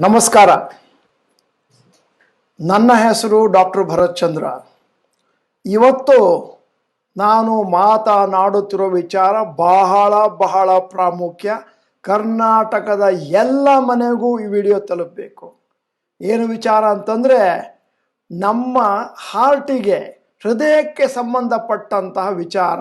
ನಮಸ್ಕಾರ. ನನ್ನ ಹೆಸರು ಡಾಕ್ಟರ್ ಭರತ್ ಚಂದ್ರ. ಇವತ್ತು ನಾನು ಮಾತನಾಡುತ್ತಿರೋ ವಿಚಾರ ಬಹಳ ಬಹಳ ಪ್ರಾಮುಖ್ಯ. ಕರ್ನಾಟಕದ ಎಲ್ಲ ಮನೆಗೂ ಈ ವಿಡಿಯೋ ತಲುಪಬೇಕು. ಏನು ವಿಚಾರ ಅಂತಂದರೆ, ನಮ್ಮ ಹಾರ್ಟಿಗೆ ಹೃದಯಕ್ಕೆ ಸಂಬಂಧಪಟ್ಟಂತಹ ವಿಚಾರ,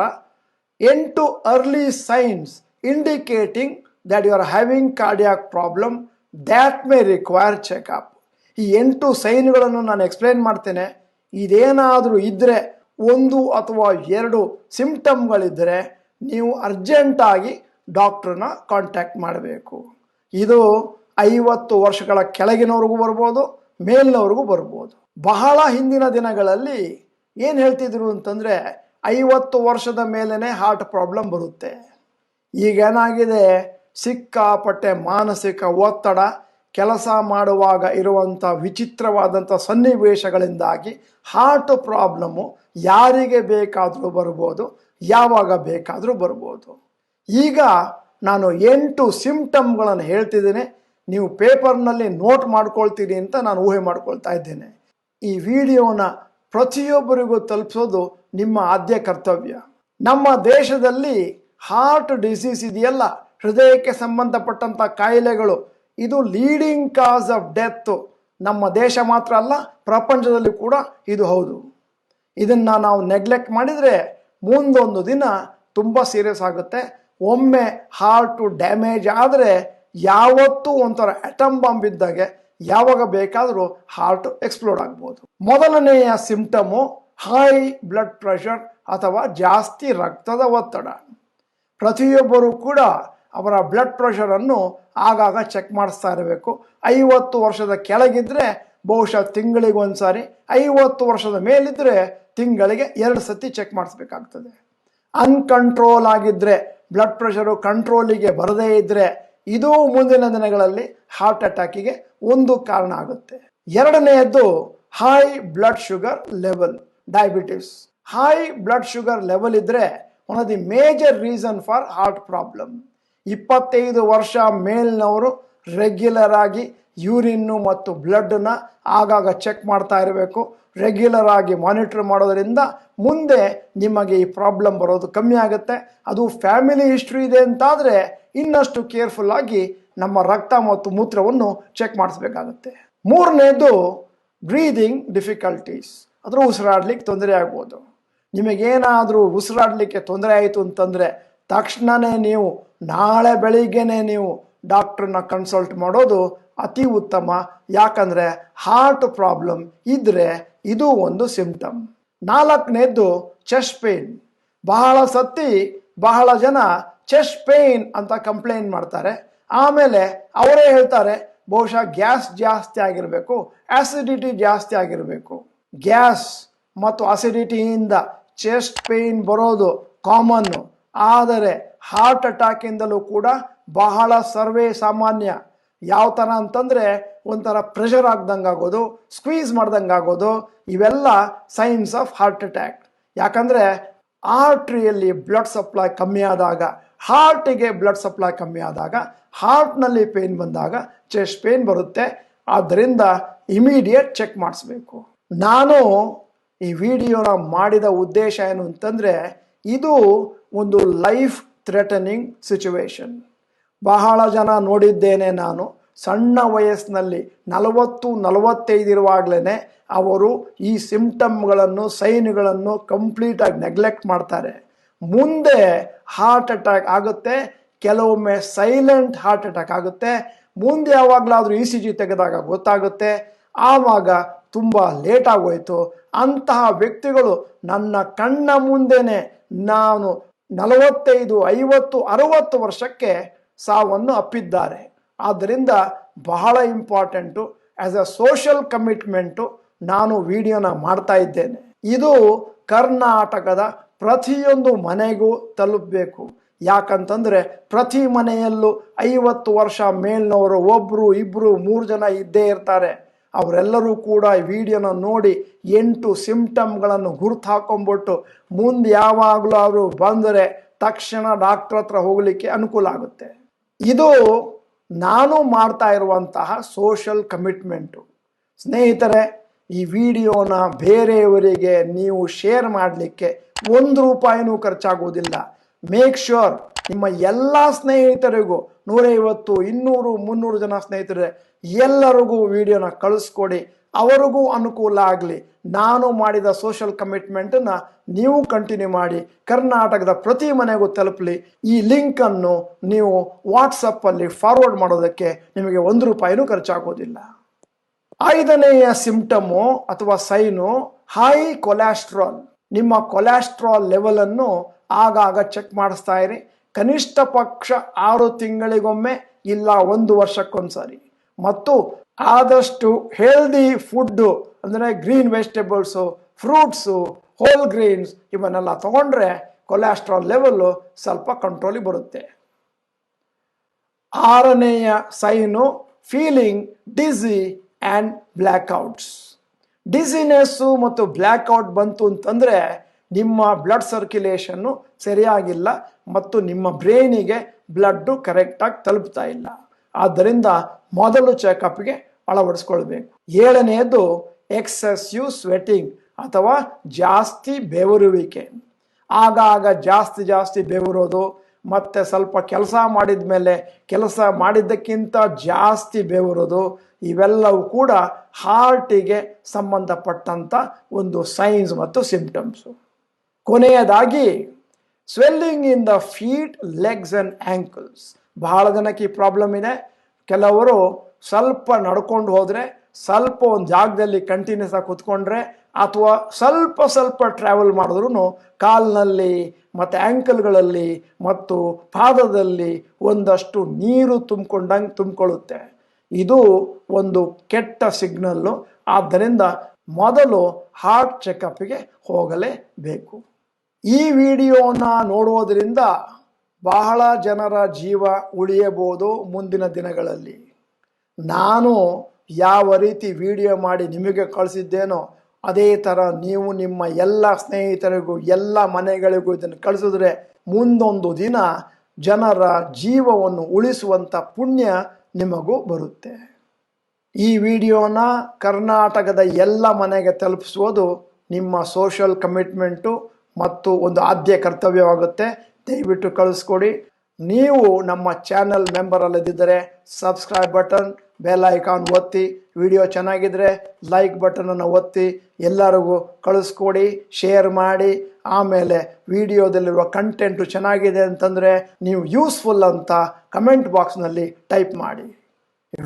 ಎಂಟು early signs indicating that you are having cardiac problem that may require checkup ಈ ಎಂಟು ಸೈನ್ಗಳನ್ನು ನಾನು ಎಕ್ಸ್ಪ್ಲೇನ್ ಮಾಡ್ತೇನೆ. ಇದೇನಾದರೂ ಇದ್ದರೆ ಒಂದು ಅಥವಾ ಎರಡು ಸಿಂಪ್ಟಮ್ಗಳಿದ್ದರೆ ನೀವು ಅರ್ಜೆಂಟಾಗಿ ಡಾಕ್ಟ್ರನ್ನ ಕಾಂಟ್ಯಾಕ್ಟ್ ಮಾಡಬೇಕು. ಇದು ಐವತ್ತು ವರ್ಷಗಳ ಕೆಳಗಿನವ್ರಿಗೂ ಬರ್ಬೋದು, ಮೇಲಿನವ್ರಿಗೂ ಬರ್ಬೋದು. ಬಹಳ ಹಿಂದಿನ ದಿನಗಳಲ್ಲಿ ಏನು ಹೇಳ್ತಿದ್ರು ಅಂತಂದರೆ, ಐವತ್ತು ವರ್ಷದ ಮೇಲೇ ಹಾರ್ಟ್ ಪ್ರಾಬ್ಲಮ್ ಬರುತ್ತೆ. ಈಗೇನಾಗಿದೆ ಸಿಕ್ಕಾಪಟ್ಟೆ ಮಾನಸಿಕ ಒತ್ತಡ, ಕೆಲಸ ಮಾಡುವಾಗ ಇರುವಂಥ ವಿಚಿತ್ರವಾದಂಥ ಸನ್ನಿವೇಶಗಳಿಂದಾಗಿ ಹಾರ್ಟ್ ಪ್ರಾಬ್ಲಮ್ಮು ಯಾರಿಗೆ ಬೇಕಾದರೂ ಬರ್ಬೋದು, ಯಾವಾಗ ಬೇಕಾದರೂ ಬರ್ಬೋದು. ಈಗ ನಾನು ಎಂಟು ಸಿಂಪ್ಟಮ್ಗಳನ್ನು ಹೇಳ್ತಿದ್ದೇನೆ. ನೀವು ಪೇಪರ್ನಲ್ಲಿ ನೋಟ್ ಮಾಡ್ಕೊಳ್ತೀರಿ ಅಂತ ನಾನು ಊಹೆ ಮಾಡ್ಕೊಳ್ತಾ ಇದ್ದೇನೆ. ಈ ವಿಡಿಯೋನ ಪ್ರತಿಯೊಬ್ಬರಿಗೂ ತಲುಪಿಸೋದು ನಿಮ್ಮ ಆದ್ಯ ಕರ್ತವ್ಯ. ನಮ್ಮ ದೇಶದಲ್ಲಿ ಹಾರ್ಟ್ ಡಿಸೀಸ್ ಇದೆಯಲ್ಲ ಹೃದಯಕ್ಕೆ ಸಂಬಂಧಪಟ್ಟಂಥ ಕಾಯಿಲೆಗಳು, ಇದು ಲೀಡಿಂಗ್ ಕಾಸ್ ಆಫ್ ಡೆತ್ ನಮ್ಮ ದೇಶ ಮಾತ್ರ ಅಲ್ಲ, ಪ್ರಪಂಚದಲ್ಲಿ ಕೂಡ ಇದು ಹೌದು. ಇದನ್ನು ನಾವು ನೆಗ್ಲೆಕ್ಟ್ ಮಾಡಿದರೆ ಮುಂದೊಂದು ದಿನ ತುಂಬ ಸೀರಿಯಸ್ ಆಗುತ್ತೆ. ಒಮ್ಮೆ ಹಾರ್ಟು ಡ್ಯಾಮೇಜ್ ಆದರೆ ಯಾವತ್ತೂ ಒಂಥರ ಅಟಮ್ ಬಾಂಬ್ ಇದ್ದಾಗೆ ಯಾವಾಗ ಬೇಕಾದರೂ ಹಾರ್ಟ್ ಎಕ್ಸ್ಪ್ಲೋಡ್ ಆಗ್ಬೋದು. ಮೊದಲನೆಯ ಸಿಂಪ್ಟಮು ಹೈ ಬ್ಲಡ್ ಪ್ರೆಷರ್ ಅಥವಾ ಜಾಸ್ತಿ ರಕ್ತದ ಒತ್ತಡ. ಪ್ರತಿಯೊಬ್ಬರೂ ಕೂಡ ಅವರ ಬ್ಲಡ್ ಪ್ರೆಷರನ್ನು ಆಗಾಗ ಚೆಕ್ ಮಾಡಿಸ್ತಾ ಇರಬೇಕು. ಐವತ್ತು ವರ್ಷದ ಕೆಳಗಿದ್ದರೆ ಬಹುಶಃ ತಿಂಗಳಿಗೆ ಒಂದು ಸಾರಿ ಐವತ್ತು ವರ್ಷದ ಮೇಲಿದ್ದರೆ ತಿಂಗಳಿಗೆ ಎರಡು ಸತಿ ಚೆಕ್ ಮಾಡಿಸ್ಬೇಕಾಗ್ತದೆ. ಅನ್ಕಂಟ್ರೋಲ್ ಆಗಿದ್ದರೆ ಬ್ಲಡ್ ಪ್ರೆಷರು ಕಂಟ್ರೋಲಿಗೆ ಬರದೇ ಇದ್ದರೆ ಇದು ಮುಂದಿನ ದಿನಗಳಲ್ಲಿ ಹಾರ್ಟ್ ಅಟ್ಯಾಕಿಗೆ ಒಂದು ಕಾರಣ ಆಗುತ್ತೆ. ಎರಡನೆಯದ್ದು high blood sugar level diabetes high blood sugar level ಇದ್ದರೆ one of the major reason for heart problem ಇಪ್ಪತ್ತೈದು ವರ್ಷ ಮೇಲಿನವರು ರೆಗ್ಯುಲರ್ ಆಗಿ ಯೂರಿನ್ನು ಮತ್ತು ಬ್ಲಡ್ನ ಆಗಾಗ ಚೆಕ್ ಮಾಡ್ತಾ ಇರಬೇಕು. ರೆಗ್ಯುಲರ್ ಆಗಿ ಮಾನಿಟರ್ ಮಾಡೋದರಿಂದ ಮುಂದೆ ನಿಮಗೆ ಈ ಪ್ರಾಬ್ಲಮ್ ಬರೋದು ಕಮ್ಮಿ ಆಗುತ್ತೆ. ಅದು ಫ್ಯಾಮಿಲಿ ಹಿಸ್ಟ್ರಿ ಇದೆ ಅಂತಾದರೆ ಇನ್ನಷ್ಟು ಕೇರ್ಫುಲ್ ಆಗಿ ನಮ್ಮ ರಕ್ತ ಮತ್ತು ಮೂತ್ರವನ್ನು ಚೆಕ್ ಮಾಡಿಸ್ಬೇಕಾಗುತ್ತೆ. ಮೂರನೇದು ಬ್ರೀದಿಂಗ್ ಡಿಫಿಕಲ್ಟೀಸ್ ಅದರ ಉಸಿರಾಡ್ಲಿಕ್ಕೆ ತೊಂದರೆ ಆಗ್ಬೋದು. ನಿಮಗೇನಾದರೂ ಉಸಿರಾಡಲಿಕ್ಕೆ ತೊಂದರೆ ಆಯಿತು ಅಂತಂದರೆ ತಕ್ಷಣವೇ ನೀವು ನಾಳೆ ಬೆಳಿಗ್ಗೆನೆ ನೀವು ಡಾಕ್ಟ್ರನ್ನ ಕನ್ಸಲ್ಟ್ ಮಾಡೋದು ಅತಿ ಉತ್ತಮ. ಯಾಕಂದರೆ ಹಾರ್ಟ್ ಪ್ರಾಬ್ಲಮ್ ಇದ್ದರೆ ಇದು ಒಂದು ಸಿಂಪ್ಟಮ್ ನಾಲ್ಕನೇದ್ದು ಚೆಸ್ಟ್ ಪೇನ್ ಬಹಳ ಸತಿ ಬಹಳ ಜನ ಚೆಸ್ಟ್ ಪೇನ್ ಅಂತ ಕಂಪ್ಲೇಂಟ್ ಮಾಡ್ತಾರೆ. ಆಮೇಲೆ ಅವರೇ ಹೇಳ್ತಾರೆ, ಬಹುಶಃ ಗ್ಯಾಸ್ ಜಾಸ್ತಿ ಆಗಿರಬೇಕು ಆಸಿಡಿಟಿ ಜಾಸ್ತಿ ಆಗಿರಬೇಕು. ಗ್ಯಾಸ್ ಮತ್ತು ಆಸಿಡಿಟಿಯಿಂದ ಚೆಸ್ಟ್ ಪೇನ್ ಬರೋದು ಕಾಮನ್ನು ಆದರೆ ಹಾರ್ಟ್ ಅಟ್ಯಾಕಿಂದಲೂ ಕೂಡ ಬಹಳ ಸರ್ವೇ ಸಾಮಾನ್ಯ. ಯಾವ ಥರ ಅಂತಂದರೆ ಒಂಥರ ಪ್ರೆಷರ್ ಆಗ್ದಂಗೆ ಆಗೋದು ಸ್ಕ್ವೀಸ್ ಮಾಡ್ದಂಗೆ ಆಗೋದು ಇವೆಲ್ಲ ಸೈನ್ಸ್ ಆಫ್ ಹಾರ್ಟ್ ಅಟ್ಯಾಕ್ ಯಾಕಂದರೆ ಆರ್ಟ್ರಿಯಲ್ಲಿ ಬ್ಲಡ್ ಸಪ್ಲೈ ಕಮ್ಮಿ ಆದಾಗ ಹಾರ್ಟಿಗೆ ಬ್ಲಡ್ ಸಪ್ಲೈ ಕಮ್ಮಿ ಆದಾಗ ಹಾರ್ಟ್ನಲ್ಲಿ ಪೇನ್ ಬಂದಾಗ ಚೆಸ್ಟ್ ಪೇನ್ ಬರುತ್ತೆ. ಆದ್ದರಿಂದ ಇಮಿಡಿಯೇಟ್ ಚೆಕ್ ಮಾಡಿಸ್ಬೇಕು. ನಾನು ಈ ವಿಡಿಯೋನ ಮಾಡಿದ ಉದ್ದೇಶ ಏನು ಅಂತಂದರೆ, ಇದು ಒಂದು ಲೈಫ್ ಥ್ರೆಟನಿಂಗ್ ಸಿಚುವೇಶನ್ ಬಹಳ ಜನ ನೋಡಿದ್ದೇನೆ ನಾನು. ಸಣ್ಣ ವಯಸ್ಸಿನಲ್ಲಿ ನಲವತ್ತು ನಲವತ್ತೈದಿರುವಾಗಲೇ ಅವರು ಈ ಸಿಂಪ್ಟಮ್ಗಳನ್ನು ಸೈನ್ಗಳನ್ನು ಕಂಪ್ಲೀಟಾಗಿ ನೆಗ್ಲೆಕ್ಟ್ ಮಾಡ್ತಾರೆ. ಮುಂದೆ ಹಾರ್ಟ್ ಅಟ್ಯಾಕ್ ಆಗುತ್ತೆ, ಕೆಲವೊಮ್ಮೆ ಸೈಲೆಂಟ್ ಹಾರ್ಟ್ ಅಟ್ಯಾಕ್ ಆಗುತ್ತೆ. ಮುಂದೆ ಯಾವಾಗಲಾದರೂ ಇ ಸಿ ಜಿ ತೆಗೆದಾಗ ಗೊತ್ತಾಗುತ್ತೆ. ಆವಾಗ ತುಂಬ ಲೇಟ್ ಅಂತಹ ವ್ಯಕ್ತಿಗಳು ನನ್ನ ಕಣ್ಣ ಮುಂದೆನೆ ನಾನು ನಲವತ್ತೈದು, ಐವತ್ತು, ಅರವತ್ತು ವರ್ಷಕ್ಕೆ ಸಾವನ್ನು ಅಪ್ಪಿದ್ದಾರೆ. ಆದ್ದರಿಂದ ಬಹಳ important. As a social commitment ನಾನು ವಿಡಿಯೋನ ಮಾಡ್ತಾ ಇದ್ದೇನೆ. ಇದು ಕರ್ನಾಟಕದ ಪ್ರತಿಯೊಂದು ಮನೆಗೂ ತಲುಪಬೇಕು. ಯಾಕಂತಂದರೆ ಪ್ರತಿ ಮನೆಯಲ್ಲೂ ಐವತ್ತು ವರ್ಷ ಮೇಲ್ನವರು ಒಬ್ಬರು ಇಬ್ಬರು ಮೂರು ಜನ ಇದ್ದೇ ಇರ್ತಾರೆ. ಅವರೆಲ್ಲರೂ ಕೂಡ ಈ ವಿಡಿಯೋನ ನೋಡಿ ಎಂಟು ಸಿಂಪ್ಟಮ್ಗಳನ್ನು ಗುರ್ತು ಹಾಕೊಂಡ್ಬಿಟ್ಟು ಮುಂದೆ ಯಾವಾಗಲೂ ಅವರು ಬಂದರೆ ತಕ್ಷಣ ಡಾಕ್ಟ್ರ್ ಹತ್ರ ಹೋಗಲಿಕ್ಕೆ ಅನುಕೂಲ ಆಗುತ್ತೆ. ಇದು ನಾನು ಮಾಡ್ತಾ ಇರುವಂತಹ ಸೋಷಲ್ ಕಮಿಟ್ಮೆಂಟು. ಸ್ನೇಹಿತರೆ, ಈ ವಿಡಿಯೋನ ಬೇರೆಯವರಿಗೆ ನೀವು ಶೇರ್ ಮಾಡಲಿಕ್ಕೆ ಒಂದು ರೂಪಾಯಿನೂ ಖರ್ಚಾಗುವುದಿಲ್ಲ ಮೇಕ್ ಶ್ಯೂರ್ ನಿಮ್ಮ ಎಲ್ಲ ಸ್ನೇಹಿತರಿಗೂ ನೂರೈವತ್ತು, ಇನ್ನೂರು, ಮುನ್ನೂರು ಜನ ಸ್ನೇಹಿತರೆ, ಎಲ್ಲರಿಗೂ ವಿಡಿಯೋನ ಕಳಿಸ್ಕೊಡಿ. ಅವರಿಗೂ ಅನುಕೂಲ ಆಗಲಿ. ನಾನು ಮಾಡಿದ ಸೋಷಿಯಲ್ ಕಮಿಟ್ಮೆಂಟನ್ನು ನೀವು ಕಂಟಿನ್ಯೂ ಮಾಡಿ. ಕರ್ನಾಟಕದ ಪ್ರತಿ ಮನೆಗೂ ತಲುಪಲಿ. ಈ ಲಿಂಕನ್ನು ನೀವು ವಾಟ್ಸಪ್ಪಲ್ಲಿ ಫಾರ್ವರ್ಡ್ ಮಾಡೋದಕ್ಕೆ ನಿಮಗೆ ಒಂದು ರೂಪಾಯಿನೂ ಖರ್ಚಾಗೋದಿಲ್ಲ. ಐದನೆಯ ಸಿಂಪ್ಟಮು ಅಥವಾ ಸೈನು ಹೈ ಕೊಲೆಸ್ಟ್ರಾಲ್ ನಿಮ್ಮ ಕೊಲೆಸ್ಟ್ರಾಲ್ ಲೆವೆಲನ್ನು ಆಗಾಗ ಚೆಕ್ ಮಾಡಿಸ್ತಾ ಇರಿ. ಕನಿಷ್ಠ ಪಕ್ಷ ಆರು ತಿಂಗಳಿಗೊಮ್ಮೆ ಇಲ್ಲ ಒಂದು ವರ್ಷಕ್ಕೊಂದ್ಸರಿ. ಮತ್ತು ಆದಷ್ಟು ಹೆಲ್ದಿ ಫುಡ್ಡು ಅಂದರೆ green vegetables fruits whole greens ಇವನ್ನೆಲ್ಲ ತಗೊಂಡ್ರೆ ಕೊಲೆಸ್ಟ್ರಾಲ್ ಲೆವೆಲ್ಲು ಸ್ವಲ್ಪ ಕಂಟ್ರೋಲಿಗೆ ಬರುತ್ತೆ. ಆರನೆಯ sign feeling dizzy and blackouts dizziness ಮತ್ತು ಬ್ಲ್ಯಾಕ್ಔಟ್ ಬಂತು ಅಂತಂದರೆ ನಿಮ್ಮ ಬ್ಲಡ್ ಸರ್ಕ್ಯುಲೇಷನ್ನು ಸರಿಯಾಗಿಲ್ಲ ಮತ್ತು ನಿಮ್ಮ ಬ್ರೈನಿಗೆ ಬ್ಲಡ್ಡು ಕರೆಕ್ಟಾಗಿ ತಲುಪ್ತಾ ಇಲ್ಲ. ಆದ್ದರಿಂದ ಮೊದಲು ಚೆಕಪ್ಗೆ ಅಳವಡಿಸ್ಕೊಳ್ಬೇಕು. ಏಳನೆಯದು ಎಕ್ಸೆಸ್ಯೂ ಸ್ವೆಟಿಂಗ್ ಅಥವಾ ಜಾಸ್ತಿ ಬೆವರುವಿಕೆ. ಆಗಾಗ ಜಾಸ್ತಿ ಜಾಸ್ತಿ ಬೆವರೋದು, ಮತ್ತು ಸ್ವಲ್ಪ ಕೆಲಸ ಮಾಡಿದ ಮೇಲೆ ಕೆಲಸ ಮಾಡಿದ್ದಕ್ಕಿಂತ ಜಾಸ್ತಿ ಬೆವರೋದು, ಇವೆಲ್ಲವೂ ಕೂಡ ಹಾರ್ಟಿಗೆ ಸಂಬಂಧಪಟ್ಟಂಥ ಒಂದು ಸೈನ್ಸ್ ಮತ್ತು ಸಿಂಪ್ಟಮ್ಸು ಕೊನೆಯದಾಗಿ swelling in the feet legs and ankles ಬಹಳ ಜನಕ್ಕೆ ಈ ಪ್ರಾಬ್ಲಮ್ ಇದೆ. ಕೆಲವರು ಸ್ವಲ್ಪ ನಡ್ಕೊಂಡು ಹೋದರೆ, ಸ್ವಲ್ಪ ಒಂದು ಜಾಗದಲ್ಲಿ ಕಂಟಿನ್ಯೂಸ್ ಆಗಿ ಕೂತ್ಕೊಂಡ್ರೆ, ಅಥವಾ ಸ್ವಲ್ಪ ಸ್ವಲ್ಪ ಟ್ರಾವೆಲ್ ಮಾಡಿದ್ರೂ ಕಾಲಿನಲ್ಲಿ ಮತ್ತು ಆ್ಯಂಕಲ್ಗಳಲ್ಲಿ ಮತ್ತು ಪಾದದಲ್ಲಿ ಒಂದಷ್ಟು ನೀರು ತುಂಬಿಕೊಂಡಂಗೆ ತುಂಬಿಕೊಳ್ಳುತ್ತೆ. ಇದು ಒಂದು ಕೆಟ್ಟ ಸಿಗ್ನಲ್ಲು ಆದ್ದರಿಂದ ಮೊದಲು ಹಾರ್ಟ್ ಚೆಕಪ್ಗೆ ಹೋಗಲೇಬೇಕು. ಈ ವಿಡಿಯೋನ ನೋಡುವುದರಿಂದ ಬಹಳ ಜನರ ಜೀವ ಉಳಿಯಬಹುದು ಮುಂದಿನ ದಿನಗಳಲ್ಲಿ. ನಾನು ಯಾವ ರೀತಿ ವಿಡಿಯೋ ಮಾಡಿ ನಿಮಗೆ ಕಳಿಸಿದ್ದೇನೋ ಅದೇ ಥರ ನೀವು ನಿಮ್ಮ ಎಲ್ಲ ಸ್ನೇಹಿತರಿಗೂ, ಎಲ್ಲ ಮನೆಗಳಿಗೂ ಇದನ್ನು ಕಳಿಸಿದ್ರೆ ಮುಂದೊಂದು ದಿನ ಜನರ ಜೀವವನ್ನು ಉಳಿಸುವಂಥ ಪುಣ್ಯ ನಿಮಗೂ ಬರುತ್ತೆ. ಈ ವಿಡಿಯೋನ ಕರ್ನಾಟಕದ ಎಲ್ಲ ಮನೆಗೆ ತಲುಪಿಸುವುದು ನಿಮ್ಮ ಸೋಷಲ್ ಕಮಿಟ್ಮೆಂಟು ಮತ್ತು ಒಂದು ಆದ್ಯ ಕರ್ತವ್ಯವಾಗುತ್ತೆ. ದಯವಿಟ್ಟು ಕಳಿಸ್ಕೊಡಿ. ನೀವು ನಮ್ಮ ಚಾನಲ್ ಮೆಂಬರ್ ಅಲ್ಲದಿದ್ದರೆ ಸಬ್ಸ್ಕ್ರೈಬ್ ಬಟನ್, ಬೆಲ್ ಐಕಾನ್ ಒತ್ತಿ. ವಿಡಿಯೋ ಚೆನ್ನಾಗಿದ್ದರೆ ಲೈಕ್ ಬಟನನ್ನು ಒತ್ತಿ. ಎಲ್ಲರಿಗೂ ಕಳಿಸ್ಕೊಡಿ, ಶೇರ್ ಮಾಡಿ. ಆಮೇಲೆ ವಿಡಿಯೋದಲ್ಲಿರುವ ಕಂಟೆಂಟು ಚೆನ್ನಾಗಿದೆ ಅಂತಂದರೆ ನೀವು ಯೂಸ್ಫುಲ್ ಅಂತ ಕಮೆಂಟ್ ಬಾಕ್ಸ್ನಲ್ಲಿ ಟೈಪ್ ಮಾಡಿ.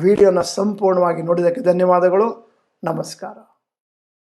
ವಿಡಿಯೋನ ಸಂಪೂರ್ಣವಾಗಿ ನೋಡಿದ್ದಕ್ಕೆ ಧನ್ಯವಾದಗಳು. ನಮಸ್ಕಾರ.